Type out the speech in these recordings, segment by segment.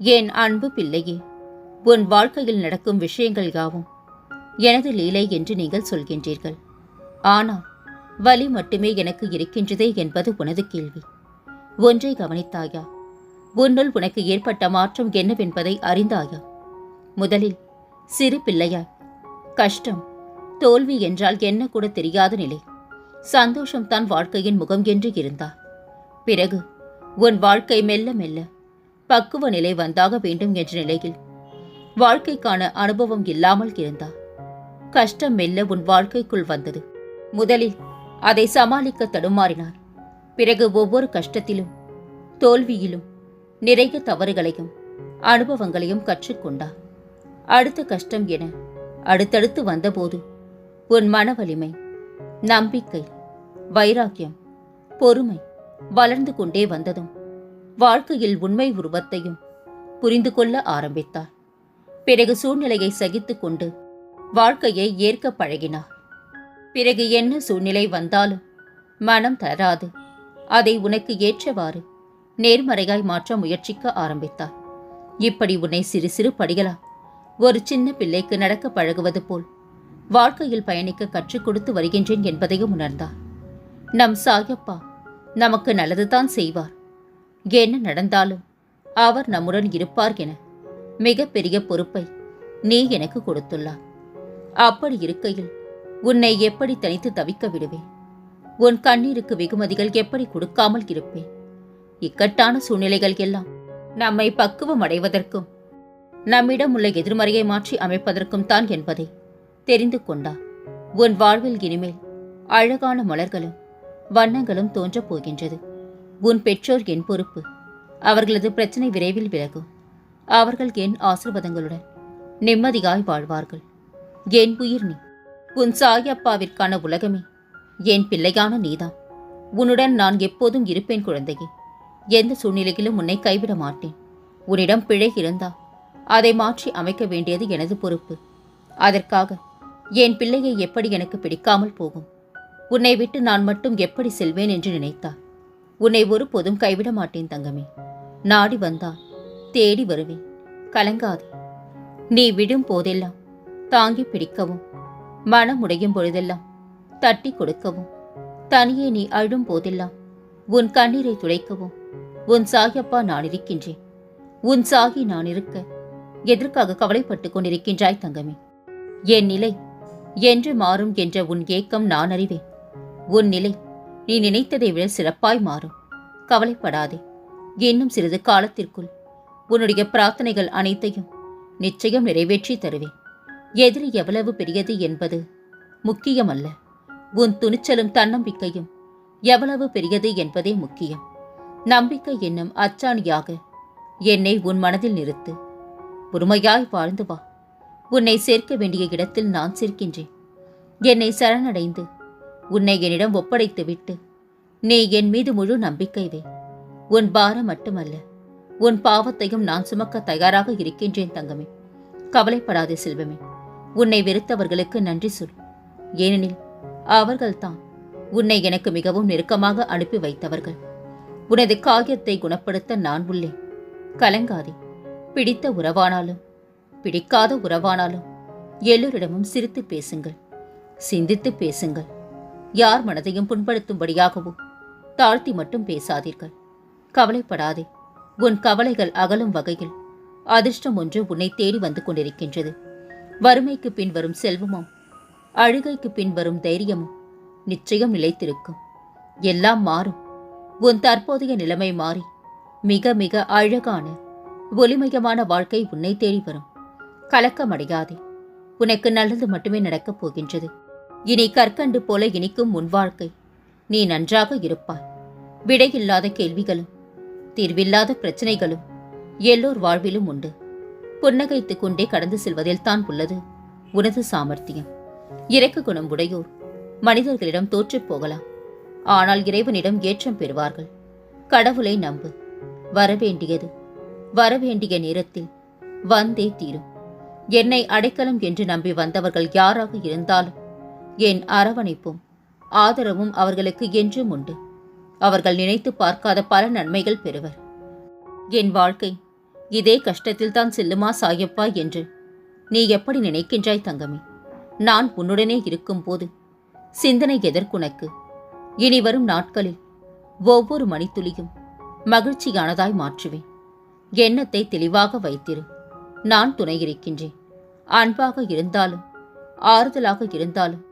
என் அன்பு பிள்ளையே உன் வாழ்க்கையில் நடக்கும் விஷயங்கள் யாவும் எனது லீலை என்று நீங்கள் சொல்கின்றீர்கள். ஆனால் வலி மட்டுமே எனக்கு இருக்கின்றதே என்பது உனது கேள்வி. ஒன்றை கவனித்தாயா? உன்னுள் உனக்கு ஏற்பட்ட மாற்றம் என்னவென்பதை அறிந்தாயா? முதலில் சிறு பிள்ளையாய் கஷ்டம் தோல்வி என்றால் என்ன கூட தெரியாத நிலை. சந்தோஷம்தான் வாழ்க்கையின் முகம் என்று இருந்தார் பிறகு உன் வாழ்க்கை மெல்ல மெல்ல பக்குவ நிலை வந்தாக வேண்டும் என்ற நிலையில் வாழ்க்கைக்கான அனுபவம் இல்லாமல் இருந்தார். கஷ்டம் மெல்ல உன் வாழ்க்கைக்குள் வந்தது. முதலில் அதை சமாளிக்க தடுமாறினார். பிறகு ஒவ்வொரு கஷ்டத்திலும் தோல்வியிலும் நிறைய தவறுகளையும் அனுபவங்களையும் கற்றுக்கொண்டார். அடுத்த கஷ்டம் என அடுத்தடுத்து வந்தபோது உன் மன வலிமை நம்பிக்கை வைராக்கியம் பொறுமை வளர்ந்து கொண்டே வந்ததும் வாழ்க்கையில் உண்மை உருவத்தையும் புரிந்து கொள்ள ஆரம்பித்தார். பிறகு சூழ்நிலையை சகித்து கொண்டு வாழ்க்கையை ஏற்க பழகினார். பிறகு என்ன சூழ்நிலை வந்தாலும் மனம் தராது அதை உனக்கு ஏற்றவாறு நேர்மறையாய் மாற்ற முயற்சிக்க ஆரம்பித்தார். இப்படி உன்னை சிறு சிறு படிகளா ஒரு சின்ன பிள்ளைக்கு நடக்க பழகுவது போல் வாழ்க்கையில் பயணிக்க கற்றுக் கொடுத்து வருகின்றேன் என்பதையும் உணர்ந்தார். நம் சாயப்பா நமக்கு நல்லதுதான் செய்வார். என்ன நடந்தாலும் அவர் நம்முடன் இருப்பார் என மிகப்பெரிய பொறுப்பை நீ எனக்கு கொடுத்துள்ளார். அப்படி இருக்கையில் உன்னை எப்படி தனித்து தவிக்க விடுவேன்? உன் கண்ணீருக்கு வெகுமதிகள் எப்படி கொடுக்காமல் இருப்பேன்? இக்கட்டான சூழ்நிலைகள் எல்லாம் நம்மை பக்குவம் அடைவதற்கும் நம்மிடம் உள்ள எதிர்மறையை மாற்றி அமைப்பதற்கும் தான் என்பதை தெரிந்து கொண்டா உன் வாழ்வில் இனிமேல் அழகான மலர்களும் வண்ணங்களும் தோன்றப் போகின்றது. உன் பெற்றோர் என் பொறுப்பு. அவர்களது பிரச்சனை விரைவில் விலகும். அவர்கள் என் ஆசிர்வாதங்களுடன் நிம்மதியாய் வாழ்வார்கள். என் உயிர் நீ. உன் சாயப்பாவிற்கான உலகமே. என் பிள்ளையான நீதான். உன்னுடன் நான் எப்போதும் இருப்பேன் குழந்தையே. எந்த சூழ்நிலையிலும் உன்னை கைவிட மாட்டேன். உன்னிடம் பிழை இருந்தால் அதை மாற்றி அமைக்க வேண்டியது எனது பொறுப்பு. அதற்காக என் பிள்ளையை எப்படி எனக்கு பிடிக்காமல் போகும்? உன்னை விட்டு நான் மட்டும் எப்படி செல்வேன் என்று நினைத்தார் உன்னை ஒருபோதும் கைவிட மாட்டேன் தங்கமே. நாடி வந்தால் தேடி வருவேன். கலங்காதே. நீ விடும் போதெல்லாம் தாங்கி பிடிக்கவும் மனம் உடையும் பொழுதெல்லாம் தட்டி கொடுக்கவும் தனியே நீ அழும் போதெல்லாம் உன் கண்ணீரை துடைக்கவும் உன் சாயப்பா நான் இருக்கின்றேன். உன் சாகி நான் இருக்க எதற்காக கவலைப்பட்டுக் கொண்டிருக்கின்றாய் தங்கமே? என் நிலை என்று மாறும் என்ற உன் ஏக்கம் நான் அறிவேன். உன் நிலை நீ நினைத்ததை விட சிறப்பாய் மாறும். கவலைப்படாதே. இன்னும் சிறிது காலத்திற்குள் உன்னுடைய பிரார்த்தனைகள் அனைத்தையும் நிச்சயம் நிறைவேற்றி தருவேன். எதிரி எவ்வளவு பெரியது என்பது முக்கியமல்ல. உன் துணிச்சலும் தன்னம்பிக்கையும் எவ்வளவு பெரியது என்பதே முக்கியம். நம்பிக்கை என்னும் அச்சாணியாக என்னை உன் மனதில் நிறுத்து. பொறுமையாய் வாழ்ந்து வா. உன்னை சேர்க்க வேண்டிய இடத்தில் நான் சேர்க்கின்றேன். என்னை சரணடைந்து உன்னை என்னிடம் ஒப்படைத்து விட்டு நீ என் மீது முழு நம்பிக்கை வை. உன் பாரம் மட்டுமல்ல உன் பாவத்தையும் நான் சுமக்க தயாராக இருக்கின்றேன் தங்கமே. கவலைப்படாதே செல்வமே உன்னை வெறுத்தவர்களுக்கு நன்றி சொல். ஏனெனில் அவர்கள்தான் உன்னை எனக்கு மிகவும் நெருக்கமாக அனுப்பி வைத்தவர்கள். உனது காயத்தை குணப்படுத்த நான் உள்ளேன். கலங்காதே பிடித்த உறவானாலும் பிடிக்காத உறவானாலும் எல்லோரிடமும் சிரித்து பேசுங்கள் சிந்தித்து பேசுங்கள். யார் மனதையும் புண்படுத்தும்படியாகவோ? தாழ்த்தி மட்டும் பேசாதீர்கள். கவலைப்படாதே. உன் கவலைகள் அகலும் வகையில். அதிர்ஷ்டம் ஒன்று உன்னை தேடி வந்து கொண்டிருக்கின்றது. வறுமைக்கு பின் வரும் செல்வமும் அழுகைக்கு பின் வரும் தைரியமும் நிச்சயம் நிலைத்திருக்கும். எல்லாம் மாறும். உன் தற்போதைய நிலைமை மாறி மிக மிக அழகான ஒளிமயமான வாழ்க்கை உன்னை தேடி வரும். கலக்கமடையாதே. உனக்கு நல்லது மட்டுமே நடக்கப் போகின்றது. இனி கற்கண்டு போல இனிக்கும் உன் வாழ்க்கை. நீ நன்றாக இருப்பாய். விடையில்லாத கேள்விகளும் தீர்வில்லாத பிரச்சனைகளும் எல்லோர் வாழ்விலும் உண்டு. புன்னகைத்துக் கொண்டே கடந்து செல்வதில் தான் உள்ளது உனது சாமர்த்தியம். இறக்க குணம் உடையோர் மனிதர்களிடம் தோற்றுப் போகலாம். ஆனால் இறைவனிடம் ஏற்றம் பெறுவார்கள். கடவுளை நம்பு. வரவேண்டியது வரவேண்டிய நேரத்தில் வந்தே தீரும். என்னை அடைக்கலம் என்று நம்பி வந்தவர்கள் யாராக இருந்தாலும் என் அரவணைப்பும்? ஆதரவும் அவர்களுக்கு என்றும் உண்டு. அவர்கள் நினைத்து பார்க்காத பல நன்மைகள் பெறுவர். என் வாழ்க்கை இதே கஷ்டத்தில்தான் செல்லுமா சாயப்பா என்று. நீ எப்படி நினைக்கின்றாய் தங்கமே? நான் உன்னுடனே இருக்கும்போது சிந்தனை எதற்குனக்கு இனி வரும் நாட்களில் ஒவ்வொரு மணித்துளியும் மகிழ்ச்சியானதாய் மாற்றுவேன். எண்ணத்தை தெளிவாக வைத்திரு. நான் துணை இருக்கின்றேன் அன்பாக இருந்தாலும் ஆறுதலாக இருந்தாலும்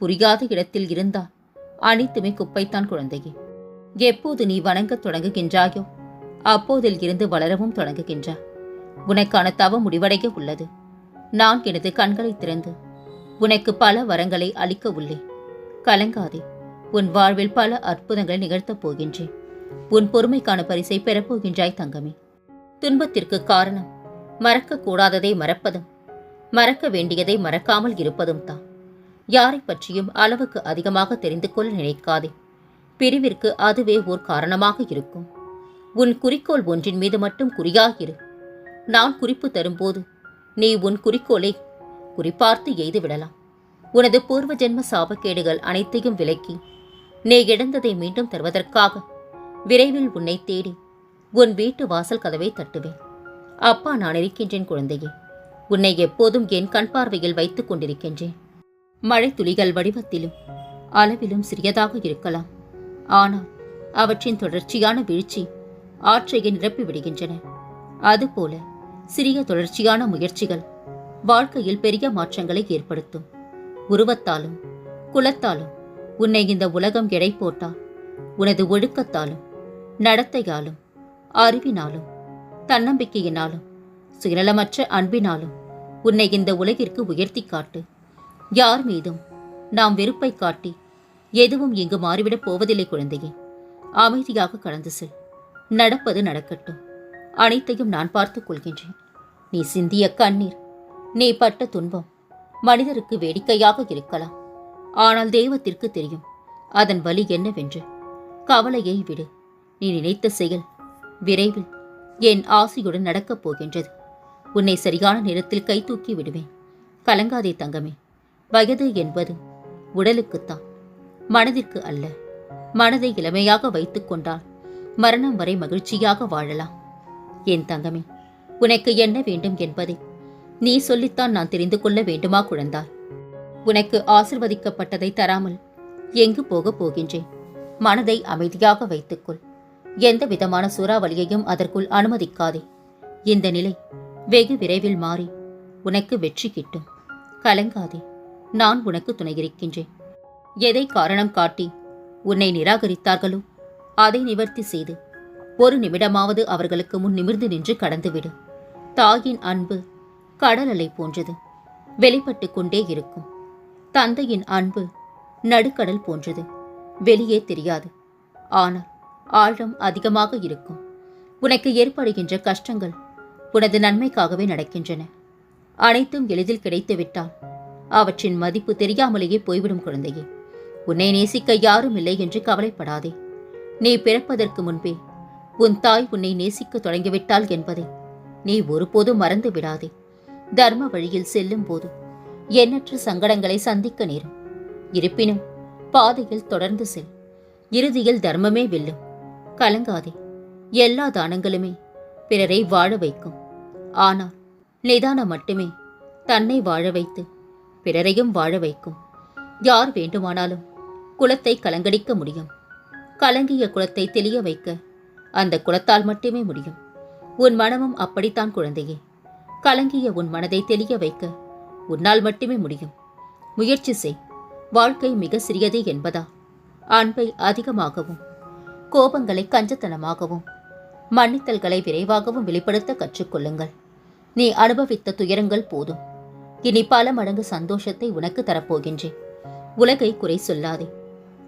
புரியாத இடத்தில் இருந்தால் அனைத்துமே குப்பைத்தான் குழந்தையே. எப்போது நீ வணங்கத் தொடங்குகின்றாயோ அப்போதில் இருந்து வளரவும் தொடங்குகின்றாய் உனக்கான தவம் முடிவடைய உள்ளது. நான் எனது கண்களை திறந்து உனக்கு பல வரங்களை அளிக்க உள்ளேன். கலங்காதே உன் வாழ்வில் பல அற்புதங்களை நிகழ்த்தப் போகின்றேன். உன் பொறுமைக்கான பரிசை பெறப்போகின்றாய் தங்கமே. துன்பத்திற்கு காரணம் மறக்க கூடாததை மறப்பதும் மறக்க வேண்டியதை மறக்காமல் இருப்பதும் தான். யாரை பற்றியும் அளவுக்கு அதிகமாக தெரிந்து கொள்ள நினைக்காதே. பிரிவிற்கு அதுவே ஓர் காரணமாக இருக்கும். உன் குறிக்கோள் ஒன்றின் மீது மட்டும் குறியாகிரு நான் குறிப்பு தரும்போது நீ உன் குறிக்கோளை குறிப்பார்த்து எய்து விடலாம். உனது பூர்வ ஜென்ம சாபக்கேடுகள் அனைத்தையும் விலக்கி நீ இழந்ததை மீண்டும் தருவதற்காக விரைவில் உன்னை தேடி உன் வீட்டு வாசல் கதவை தட்டுவேன். அப்பா நான் இருக்கின்றேன் குழந்தையே. உன்னை எப்போதும் என் கண் பார்வையில் வைத்துக் கொண்டிருக்கின்றேன். மழை துளிகள் வடிவத்திலும் அளவிலும் சிறியதாக இருக்கலாம். ஆனால் அவற்றின் தொடர்ச்சியான வீழ்ச்சி ஆற்றையை நிரப்பிவிடுகின்றன அதுபோல சிறிய தொடர்ச்சியான முயற்சிகள் வாழ்க்கையில் பெரிய மாற்றங்களை ஏற்படுத்தும். உருவத்தாலும் குலத்தாலும் உன்னை இந்த உலகம் எடை போட்டால் உனது ஒழுக்கத்தாலும் நடத்தையாலும் அறிவினாலும் தன்னம்பிக்கையினாலும் சுயநலமற்ற அன்பினாலும் உன்னை இந்த உலகிற்கு உயர்த்தி காட்டு. யார் மீதும் நாம் வெறுப்பை காட்டி எதுவும் இங்கு மாறிவிடப் போவதில்லை குழந்தையே. அமைதியாக கடந்து செல். நடப்பது நடக்கட்டும். அனைத்தையும் நான் பார்த்துக் கொள்கின்றேன். நீ சிந்திய கண்ணீர் நீ பட்ட துன்பம் மனிதருக்கு வேடிக்கையாக இருக்கலாம். ஆனால் தெய்வத்திற்கு தெரியும் அதன் வலி என்னவென்று. கவலையை விடு. நீ நினைத்த செயல் விரைவில் என் ஆசையுடன் நடக்கப் போகின்றது. உன்னை சரியான நேரத்தில் கை தூக்கி விடுவேன். கலங்காதே தங்கமே. வயது என்பது உடலுக்குத்தான் மனதிற்கு அல்ல. மனதை இளமையாக வைத்துக் கொண்டால் மரணம் வரை மகிழ்ச்சியாக வாழலாம். என் தங்கமே உனக்கு என்ன வேண்டும் என்பதை நீ சொல்லித்தான் நான் தெரிந்து கொள்ள வேண்டுமா குழந்தாய்? உனக்கு ஆசிர்வதிக்கப்பட்டதை தராமல் எங்கு போகப் போகின்றேன்? மனதை அமைதியாக வைத்துக்கொள். எந்த விதமான சூறாவளியையும் அதற்குள் அனுமதிக்காதே. இந்த நிலை வெகு விரைவில் மாறி உனக்கு வெற்றி கிட்டும். கலங்காதே. நான் உனக்கு துணை இருக்கின்றேன் எதை காரணம் காட்டி உன்னை நிராகரித்தார்களோ அதை நிவர்த்தி செய்து ஒரு நிமிடமாவது அவர்களுக்கு முன் நிமிர்ந்து நின்று கடந்துவிடு. தாயின் அன்பு கடல் அலை போன்றது வெளிப்பட்டு கொண்டே இருக்கும். தந்தையின் அன்பு நடுக்கடல் போன்றது வெளியே தெரியாது. ஆனால் ஆழம் அதிகமாக இருக்கும். உனக்கு ஏற்படுகின்ற கஷ்டங்கள் உனது நன்மைக்காகவே நடக்கின்றன. அனைத்தும் எளிதில் கிடைத்துவிட்டால் அவற்றின் மதிப்பு தெரியாமலேயே போய்விடும் குழந்தையே. உன்னை நேசிக்க யாரும் இல்லை என்று கவலைப்படாதே. நீ பிறப்பதற்கு முன்பே உன் தாய் உன்னை நேசிக்க தொடங்கிவிட்டாள் என்பதை நீ ஒருபோதும் மறந்து விடாதே. தர்ம வழியில் செல்லும் போது எண்ணற்ற சங்கடங்களை சந்திக்க நேரும். இருப்பினும் பாதையில் தொடர்ந்து செல். இறுதியில் தர்மமே வெல்லும். கலங்காதே. எல்லா தானங்களுமே பிறரை வாழ வைக்கும். ஆனால் நிதானம் மட்டுமே தன்னை வாழ வைத்து பிறரையும் வாழ வைக்கும். யார் வேண்டுமானாலும் குலத்தை கலங்கடிக்க முடியும். கலங்கிய குலத்தை தெளிய வைக்க அந்த குலத்தால் மட்டுமே முடியும். உன் மனமும் அப்படித்தான் குழந்தையே. கலங்கிய உன் மனதை தெளிய வைக்க உன்னால் மட்டுமே முடியும். முயற்சி செய். வாழ்க்கை மிக சிறியது என்பதா? அன்பை அதிகமாகவும் கோபங்களை கஞ்சத்தனமாகவும் மன்னித்தல்களை விரைவாகவும் வெளிப்படுத்த கற்றுக்கொள்ளுங்கள். நீ அனுபவித்த துயரங்கள் போதும். இனி பல மடங்கு சந்தோஷத்தை உனக்கு தரப்போகின்றேன். உலகை குறை சொல்லாதே.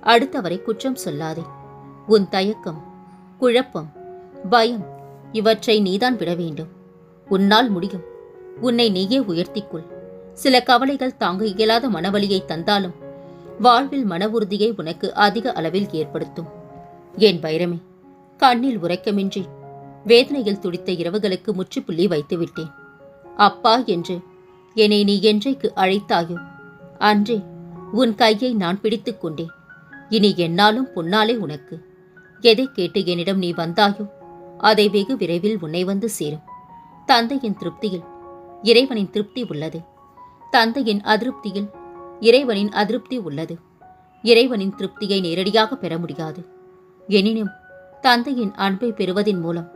அடுத்தவரை குற்றம் சொல்லாதே. உன் தயக்கம் குழப்பம் பயம் இவற்றை நீதான் விட வேண்டும். உன்னால் முடியும். உன்னை நீயே உயர்த்திக்கொள். சில கவலைகள் தாங்க இயலாத மனவலியை தந்தாலும் வாழ்வில் மன உறுதியை உனக்கு அதிக அளவில் ஏற்படுத்தும். என் வைரமே கண்ணில் உறக்கமின்றி வேதனையில் துடித்த இரவுகளுக்கு முற்றுப்புள்ளி வைத்துவிட்டேன். அப்பா என்று என்னை நீ என்றைக்கு அழைத்தாயோ? அன்றே உன் கையை நான் பிடித்து கொண்டேன். இனி என்னாலும் பொன்னாலே உனக்கு. எதை கேட்டு என்னிடம் நீ வந்தாயோ? அதை வெகு விரைவில் உன்னை வந்து சேரும். தந்தையின் திருப்தியில் இறைவனின் திருப்தி உள்ளது. தந்தையின் அதிருப்தியில் இறைவனின் அதிருப்தி உள்ளது. இறைவனின் திருப்தியை நேரடியாக பெற முடியாது. எனினும் தந்தையின் அன்பை பெறுவதின் மூலம்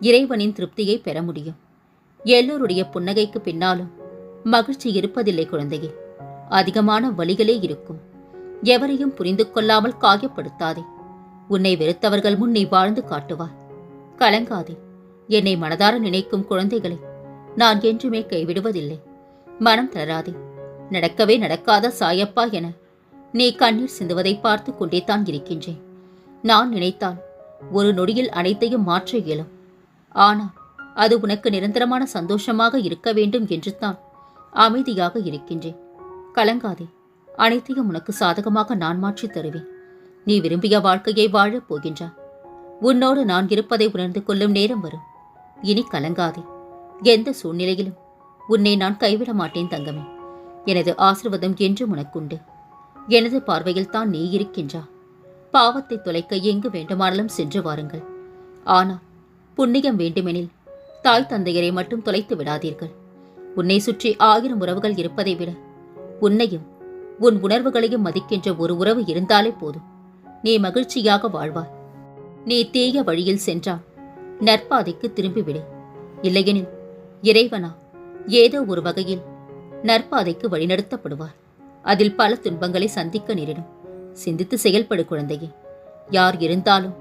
இறைவனின் திருப்தியை பெற முடியும். எல்லோருடைய புன்னகைக்கு பின்னாலும் மகிழ்ச்சி இருப்பதில்லை குழந்தையே. அதிகமான வழிகளே இருக்கும். எவரையும் புரிந்து கொள்ளாமல் காயப்படுத்தாதே. உன்னை வெறுத்தவர்கள் முன் நீ வாழ்ந்து காட்டுவாய். கலங்காதே. என்னை மனதார நினைக்கும் குழந்தைகளை நான் என்றுமே கைவிடுவதில்லை. மனம் தளராதே. நடக்கவே நடக்காத சாயப்பா என நீ கண்ணீர் சிந்துவதை பார்த்து கொண்டே தான் இருக்கின்றேன். நான் நினைத்தால் ஒரு நொடியில் அனைத்தையும் மாற்ற இயலும். ஆனால் அது உனக்கு நிரந்தரமான சந்தோஷமாக இருக்க வேண்டும் என்று தான் அமைதியாக இருக்கின்றேன். கலங்காதே. அனைத்தையும் உனக்கு சாதகமாக நான் மாற்றித் தருவேன். நீ விரும்பிய வாழ்க்கையை வாழப் போகின்றாய் உன்னோடு நான் இருப்பதை உணர்ந்து கொள்ளும் நேரம் வரும். இனி கலங்காதே. எந்த சூழ்நிலையிலும் உன்னை நான் கைவிட மாட்டேன் தங்கமே. எனது ஆசிர்வாதம் என்றும் உனக்குண்டு. எனது பார்வையில் தான் நீ இருக்கின்றா. பாவத்தை தொலைக்க எங்கு வேண்டுமானாலும் சென்று வாருங்கள். ஆனால் புண்ணியம் வேண்டுமெனில் தாய் தந்தையரை மட்டும் தொலைத்து விடாதீர்கள். உன்னை சுற்றி ஆயிரம் உறவுகள் இருப்பதை விட உன்னையும் உன் உணர்வுகளையும் மதிக்கின்ற ஒரு உறவு இருந்தாலே போதும். நீ மகிழ்ச்சியாக வாழ்வாய். நீ தீய வழியில் சென்றால் நற்பாதைக்கு திரும்பிவிடு. இல்லையெனில் இறைவனா ஏதோ ஒரு வகையில் நற்பாதைக்கு வழிநடத்தப்படுவார். அதில் பல துன்பங்களை சந்திக்க நேரிடும். சிந்தித்து செயல்படு குழந்தையே. யார் இருந்தாலும்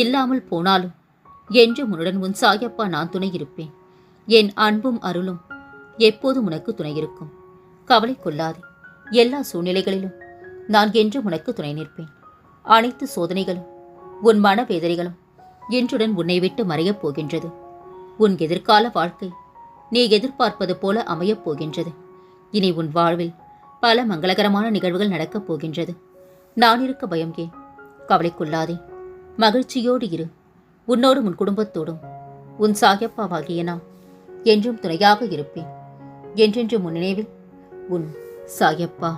இல்லாமல் போனாலும் என்றும் உன்னுடன் உன் சாயப்பா நான் துணை இருப்பேன். என் அன்பும் அருளும் எப்போதும் உனக்கு துணை இருக்கும். கவலை கொள்ளாதே. எல்லா சூழ்நிலைகளிலும் நான் என்றும் உனக்கு துணை நிற்பேன். அனைத்து சோதனைகளும் உன் மனவேதனைகளும் இன்றுடன் உன்னை விட்டு மறையப் போகின்றது. உன் எதிர்கால வாழ்க்கை நீ எதிர்பார்ப்பது போல அமையப் போகின்றது. இனி உன் வாழ்வில் பல மங்களகரமான நிகழ்வுகள் நடக்கப் போகின்றது. நான் இருக்க பயம் ஏன்? கவலை கொள்ளாதே. மகிழ்ச்சியோடு இரு. உன்னோடும் உன் குடும்பத்தோடும் உன் சாயப்பாவாகிய நான் என்றும் துணையாக இருப்பேன். என்றென்றும் உன் நினைவில் உன் சாயப்பா